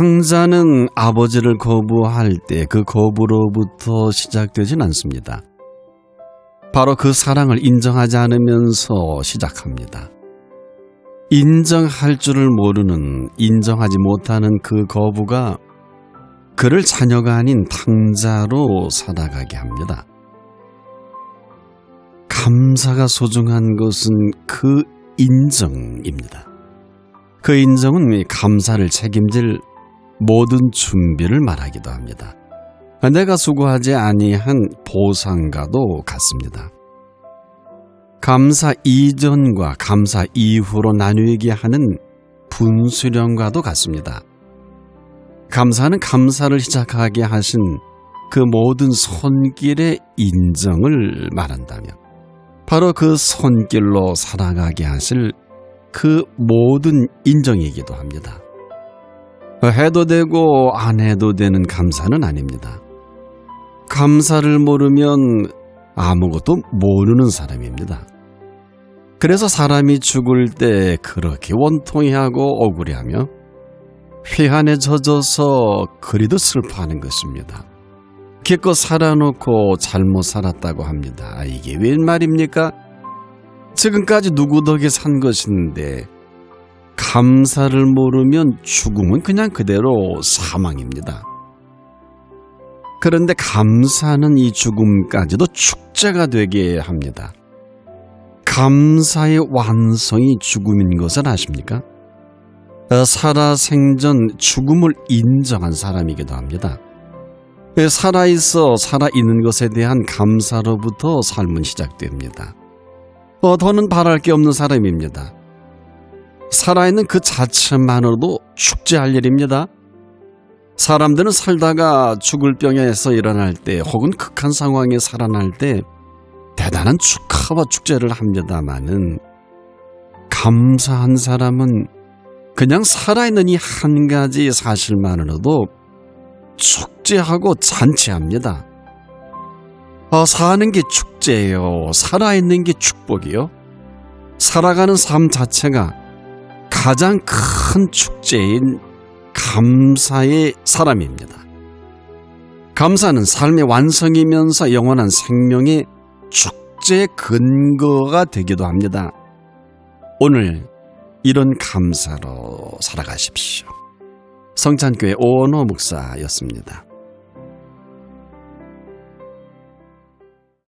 탕자는 아버지를 거부할 때 그 거부로부터 시작되진 않습니다. 바로 그 사랑을 인정하지 않으면서 시작합니다. 인정할 줄을 모르는, 인정하지 못하는 그 거부가 그를 자녀가 아닌 탕자로 살아가게 합니다. 감사가 소중한 것은 그 인정입니다. 그 인정은 감사를 책임질 모든 준비를 말하기도 합니다. 내가 수고하지 아니한 보상과도 같습니다. 감사 이전과 감사 이후로 나누게 하는 분수령과도 같습니다. 감사는 감사를 시작하게 하신 그 모든 손길의 인정을 말한다며 바로 그 손길로 살아가게 하실 그 모든 인정이기도 합니다. 해도 되고 안 해도 되는 감사는 아닙니다. 감사를 모르면 아무것도 모르는 사람입니다. 그래서 사람이 죽을 때 그렇게 원통해하고 억울해하며 회한에 젖어서 그리도 슬퍼하는 것입니다. 기껏 살아놓고 잘못 살았다고 합니다. 아, 이게 웬 말입니까? 지금까지 누구 덕에 산 것인데 감사를 모르면 죽음은 그냥 그대로 사망입니다. 그런데 감사는 이 죽음까지도 축제가 되게 합니다. 감사의 완성이 죽음인 것을 아십니까? 어, 살아생전 죽음을 인정한 사람이기도 합니다. 살아있어 살아있는 것에 대한 감사로부터 삶은 시작됩니다. 어, 더는 바랄 게 없는 사람입니다. 살아있는 그 자체만으로도 축제할 일입니다. 사람들은 살다가 죽을 병에서 일어날 때 혹은 극한 상황에 살아날 때 대단한 축하와 축제를 합니다마는 감사한 사람은 그냥 살아있는 이 한 가지 사실만으로도 축제하고 잔치합니다. 어, 사는 게 축제예요. 살아있는 게 축복이요. 살아가는 삶 자체가 가장 큰 축제인 감사의 사람입니다. 감사는 삶의 완성이면서 영원한 생명의 축제의 근거가 되기도 합니다. 오늘 이런 감사로 살아가십시오. 성찬교회 오원호 목사였습니다.